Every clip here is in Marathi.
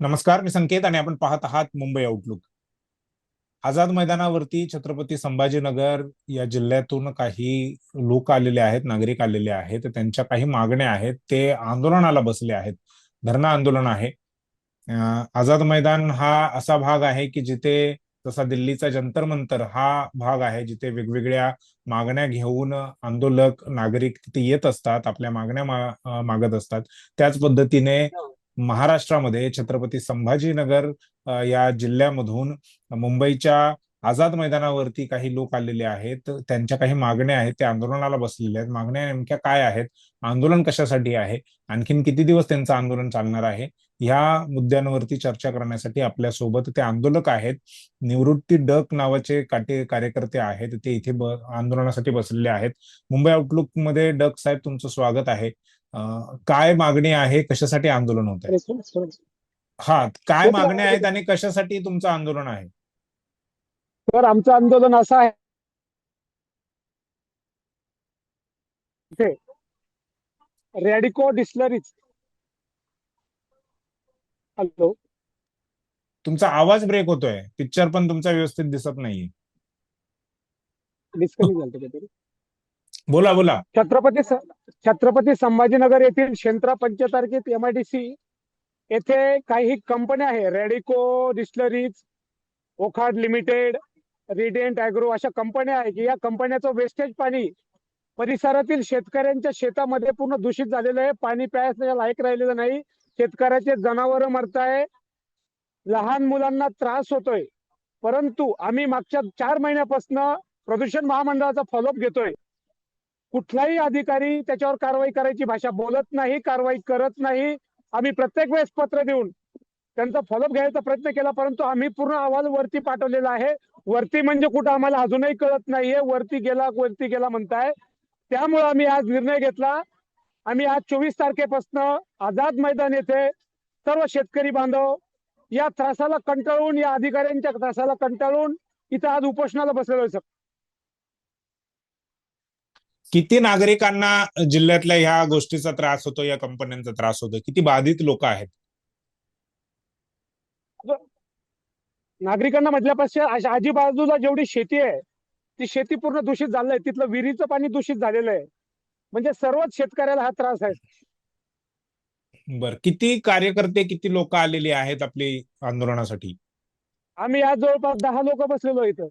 नमस्कार मी संकेत आणि आपण पाहत आहात मुंबई आउटलुक आझाद मैदानावरती छत्रपती संभाजीनगर या जिल्ह्यातून काही लोक आलेले आहेत नागरिक आलेले आहेत त्यांच्या काही मागण्या आहेत ते आंदोलनाला बसले आहेत धरणा आंदोलन आहे. आझाद मैदान हा असा भाग आहे की जिथे जसा दिल्लीचा जंतर मंतर हा भाग आहे जिथे वेगवेगळ्या मागण्या घेऊन आंदोलक नागरिक तिथे येत असतात आपल्या मागण्या मागत असतात. त्याच पद्धतीने हो. महाराष्ट्रामध्ये छत्रपती संभाजीनगर या जिल्ह्यामधून मुंबईच्या आझाद मैदानावरती काही लोक आलेले आहेत. त्यांच्या काही मागण्या आहेत. ते आंदोलनाला बसलेले आहेत. मागण्या नेमक्या काय आहेत? आंदोलन कशासाठी आहे? आणखीन किती दिवस त्यांचं आंदोलन चालणार आहे? ह्या मुद्द्यांवरती चर्चा करण्यासाठी आपल्यासोबत ते आंदोलक आहेत. निवृत्ती डक नावाचे काटे कार्यकर्ते आहेत. ते इथे आंदोलनासाठी बसलेले आहेत. मुंबई आउटलुकमध्ये डक साहेब तुमचं स्वागत आहे. काय मागणी आहे कशासाठी आंदोलन होत आहे? हा काय मागण्या आहेत आणि कशासाठी तुमचं आंदोलन आहे? तर आमचं आंदोलन असं आहे. Radico distilleries. हॅलो. तुमचा आवाज ब्रेक होतोय. पिक्चर पण तुमचा व्यवस्थित दिसत नाहीये. डिस्कनेक्ट झालं बोला बोला. छत्रपती छत्रपती संभाजीनगर येथील शेंत्रा पंचतारखेत एमआयडीसी येथे काही कंपन्या आहे. रेडिको डिस्टलरीज ओखाड लिमिटेड रिडेंट अॅग्रो अशा कंपन्या आहे की या कंपन्याचं वेस्टेज पाणी परिसरातील शेतकऱ्यांच्या शेतामध्ये पूर्ण दूषित झालेलं आहे. पाणी प्यायला लायक राहिलेलं नाही. शेतकऱ्याचे जनावर मरताय. लहान मुलांना त्रास होतोय. परंतु आम्ही मागच्या चार महिन्यापासून प्रदूषण महामंडळाचा फॉलोअप घेतोय. कुठलाही अधिकारी त्याच्यावर कारवाई करायची भाषा बोलत नाही कारवाई करत नाही. आम्ही प्रत्येक वेळेस पत्र देऊन त्यांचा फॉलोअप घ्यायचा प्रयत्न केला परंतु आम्ही पूर्ण अहवाल वरती पाठवलेला आहे. वरती म्हणजे कुठं आम्हाला अजूनही कळत नाहीये. वरती गेला वरती गेला म्हणताय. त्यामुळे आम्ही आज निर्णय घेतला. आम्ही आज चोवीस तारखेपासून आझाद मैदान येथे सर्व शेतकरी बांधव या त्रासाला कंटाळून या अधिकाऱ्यांच्या त्रासाला कंटाळून इथं आज उपोषणाला बसलेलो आहे सर. किती नागरिकांना जिल्ह्यातल्या ह्या गोष्टीचा त्रास होतो या कंपन्यांचा त्रास होतो? किती बाधित लोक आहेत? नागरिकांना म्हटल्यापेक्षा अशा आजूबाजूला जेवढी शेती आहे ती शेती पूर्ण दूषित झालं आहे. तिथलं विहिरीचं पाणी दूषित झालेलं आहे. म्हणजे सर्वच शेतकऱ्याला हा त्रास आहे. बर. किती कार्यकर्ते किती लोक आलेली आहेत आपली आंदोलनासाठी? आम्ही आज जवळपास दहा लोक बसलेलो इथं.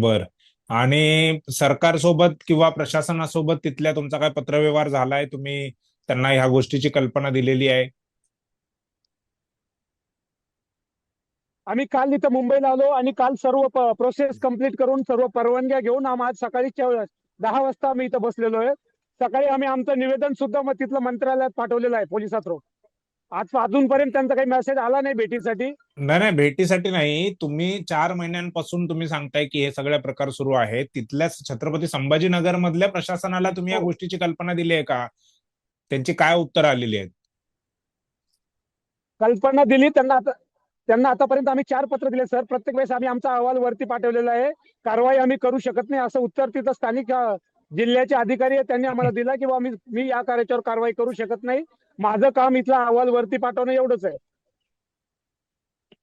बर. आणि सरकारसोबत किंवा प्रशासनासोबत तिथल्या तुमचा काय पत्रव्यवहार झालाय? तुम्ही त्यांना ह्या गोष्टीची कल्पना दिलेली आहे? आम्ही काल इथं मुंबईला आलो आणि काल सर्व प्रोसेस कंप्लीट करून सर्व परवानग्या घेऊन आम्ही आज सकाळी दहा वाजता आम्ही इथं बसलेलो आहे. सकाळी आम्ही आमचं निवेदन सुद्धा मग तिथलं मंत्रालयात पाठवलेलं आहे पोलिसात रोड आज अजूनपर्यंत त्यांचा काही मेसेज आला नाही भेटीसाठी? नाही नाही भेटीसाठी नाही. तुम्ही चार महिन्यांपासून तुम्ही सांगताय की हे सगळे प्रकार सुरू आहेत. तिथल्या छत्रपती संभाजीनगर मधल्या प्रशासनाला तुम्ही या हो. गोष्टीची कल्पना दिली आहे का? त्यांची काय उत्तर आलेली आहेत? कल्पना दिली. त्यांना आता त्यांना आतापर्यंत आम्ही चार पत्र दिले. सर प्रत्येक वेळेस आम्ही आमचा अहवाल वरती पाठवलेला आहे. कारवाई आम्ही करू शकत नाही. असं उत्तर तिथं स्थानिक जिल्ह्याचे अधिकारी आहेत त्यांनी आम्हाला दिला आम्ही मी या कार्याच्यावर कारवाई करू शकत नाही. माझं काम इथला अहवाल वरती पाठवणं एवढंच आहे.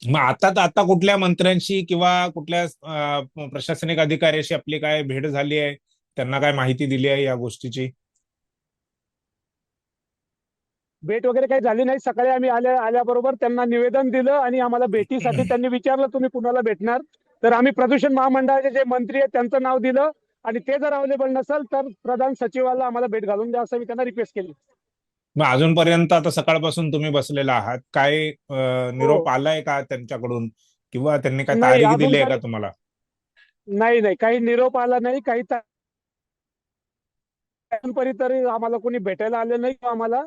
मग आता आता कुठल्या मंत्र्यांशी किंवा कुठल्या प्रशासनिक अधिकाऱ्याशी आपली काय भेट झाली आहे? त्यांना काय माहिती दिली आहे या गोष्टीची? भेट वगैरे काही झाली नाही. सकाळी आम्ही आल्या आल्याबरोबर त्यांना निवेदन दिलं आणि आम्हाला भेटीसाठी त्यांनी विचारलं तुम्ही कुणाला भेटणार? तर आम्ही प्रदूषण महामंडळाचे जे मंत्री आहेत त्यांचं नाव दिलं आणि ते जर अवेलेबल नसेल तर प्रधान सचिवाला आम्हाला भेट घालून द्या असं मी त्यांना रिक्वेस्ट केली. मग अजूनपर्यंत आता सकाळपासून तुम्ही बसलेला आहात. काय निरोप हो. आलाय का त्यांच्याकडून? किंवा त्यांनी काय नाही, तारीख दिली आहे का तुम्हाला? नाही नाही. काही निरोप आला नाही काही तरी आम्हाला कोणी भेटायला आलं नाही आम्हाला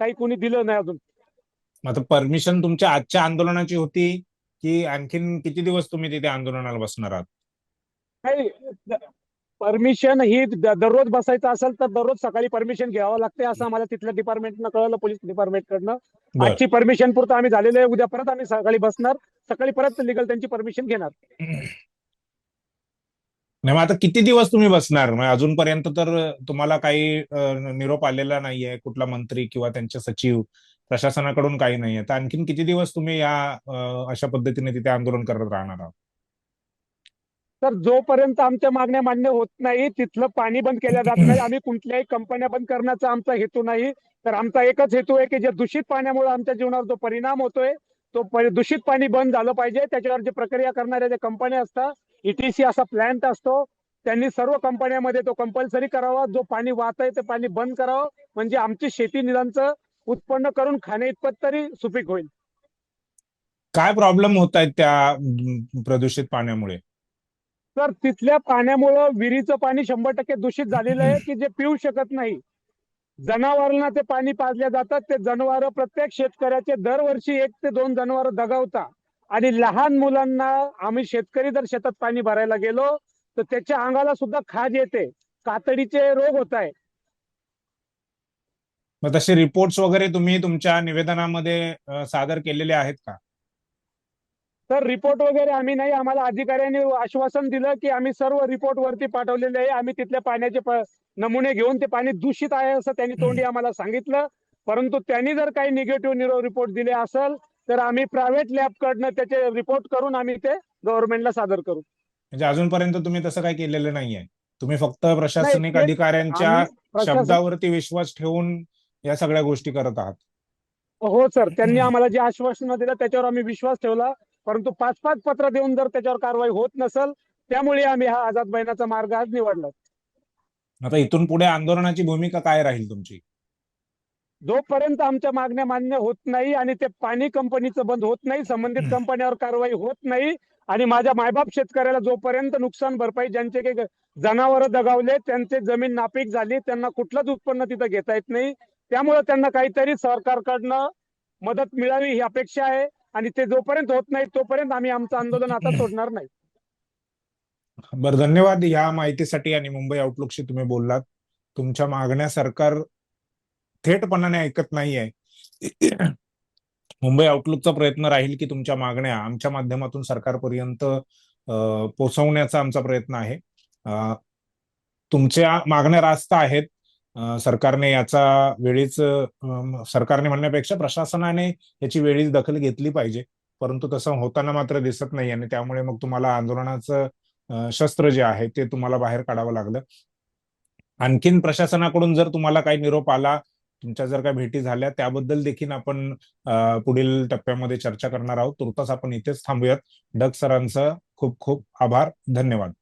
काही कोणी दिलं नाही अजून. आता परमिशन तुमच्या आजच्या आंदोलनाची होती की आणखीन किती दिवस तुम्ही तिथे आंदोलनाला बसणार आहात? काही परमिशन ही दररोज बसायचं असेल तर दररोज सकाळी परमिशन घ्यावं लागते असं आम्हाला तिथल्या डिपार्टमेंटनं कळलं पोलीस डिपार्टमेंटकडनं आजची परमिशन पुरतं आम्ही झालेलं आहे उद्या परत आम्ही सकाळी बसणार सकाळी परत लिगल त्यांची परमिशन घेणार. नाही मग आता किती दिवस तुम्ही बसणार? मग अजूनपर्यंत तर तुम्हाला काही निरोप आलेला नाहीये कुठला मंत्री किंवा त्यांचे सचिव प्रशासनाकडून काही नाहीये. तर आणखीन किती दिवस तुम्ही या अशा पद्धतीने तिथे आंदोलन करत राहणार आहात? तर जोपर्यंत आमच्या मागण्या मान्य होत नाही तिथलं पाणी बंद केलं जात नाही आम्ही कुठल्याही कंपन्या बंद करण्याचा आमचा हेतू नाही. तर आमचा एकच हेतू आहे की जे दूषित पाण्यामुळे आमच्या जीवनावर जो परिणाम होतोय तो दूषित पाणी बंद झालं पाहिजे. त्याच्यावर जे प्रक्रिया करणाऱ्या ज्या कंपन्या असतात ईटीसी असा प्लॅन्ट असतो त्यांनी सर्व कंपन्यामध्ये तो कंपल्सरी करावा. जो पाणी वाहत आहे ते पाणी बंद करावं. म्हणजे आमची शेती निलांचं उत्पन्न करून खाण्या इतपत तरी सुपीक होईल. काय प्रॉब्लेम होत आहेत त्या प्रदूषित पाण्यामुळे? तर तिथल्या पाण्यामुळं विहिरीचं पाणी शंभर टक्के दूषित झालेलं आहे की जे पिऊ शकत नाही. जनावरांना ते पाणी पाजल्या जातात. ते जनावर प्रत्येक शेतकऱ्याचे दरवर्षी एक ते दोन जनावर दगावता. आणि लहान मुलांना आम्ही शेतकरी जर शेतात पाणी भरायला गेलो तर त्याच्या अंगाला सुद्धा खाज येते. कातडीचे रोग होत आहे मग तसे रिपोर्ट्स वगैरे तुम्ही तुमच्या निवेदनामध्ये सादर केलेले आहेत का? तर रिपोर्ट वगैरे आम्ही नाही आम्हाला अधिकाऱ्यांनी आश्वासन दिलं की आम्ही सर्व रिपोर्ट वरती पाठवलेले आहे. आम्ही तिथल्या पाण्याचे नमुने घेऊन ते पाणी दूषित आहे असं त्यांनी तोंडी आम्हाला सांगितलं. परंतु त्यांनी जर काही निगेटिव्ह रिपोर्ट दिले असेल तर आम्ही प्रायव्हेट लॅब कडनं त्याचे रिपोर्ट करून आम्ही ते गव्हर्नमेंटला सादर करू. म्हणजे अजूनपर्यंत तुम्ही तसं काही केलेलं नाहीये. तुम्ही फक्त प्रशासनिक अधिकाऱ्यांच्या शब्दावरती विश्वास ठेवून या सगळ्या गोष्टी करत आहात. हो सर. त्यांनी आम्हाला जे आश्वासन दिलं त्याच्यावर आम्ही विश्वास ठेवला. परंतु पाच पाच पत्र देऊन जर त्याच्यावर कारवाई होत नसेल त्यामुळे आम्ही हा आझाद महिन्याचा मार्ग आज निवडला. आता इथून पुढे आंदोलनाची भूमिका काय राहील तुमची? जोपर्यंत आमच्या मागण्या मान्य होत नाही आणि ते पाणी कंपनीचं बंद होत नाही संबंधित कंपन्यावर कारवाई होत नाही आणि माझ्या मायबाप शेतकऱ्याला जोपर्यंत नुकसान भरपाई ज्यांचे काही जनावर दगावले त्यांचे जमीन नापीक झाली त्यांना कुठलंच उत्पन्न तिथं घेता येत नाही. त्यामुळे त्यांना काहीतरी सरकारकडनं मदत मिळावी ही अपेक्षा आहे. आणि ते जोपर्यंत होत नाही तोपर्यंत आम्ही आमचं आंदोलन आता सोडणार नाही. बर धन्यवाद या माहितीसाठी आणि मुंबई आउटलुकशी तुम्ही बोललात. तुमच्या मागण्या सरकार थेटपणाने ऐकत नाहीये. मुंबई आउटलुकचा प्रयत्न राहील की तुमच्या मागण्या आमच्या माध्यमातून सरकारपर्यंत पोहोचवण्याचा आमचा प्रयत्न आहे. तुमच्या मागण्या रास्त आहेत. सरकारने याचा वेळीच सरकारने म्हणण्यापेक्षा प्रशासनाने याची वेळीच दखल घेतली पाहिजे. परंतु तसं होताना मात्र दिसत नाही आणि त्यामुळे मग तुम्हाला आंदोलनाचं शस्त्र जे आहे ते तुम्हाला बाहेर काढावं लागलं. आणखीन प्रशासनाकडून जर तुम्हाला काही निरोप आला तुमच्या जर काही भेटी झाल्या त्याबद्दल देखील आपण पुढील टप्प्यामध्ये चर्चा करणार आहोत. तुर्तास आपण इथेच थांबूयात. डग सरांचं खूप खूप आभार. धन्यवाद.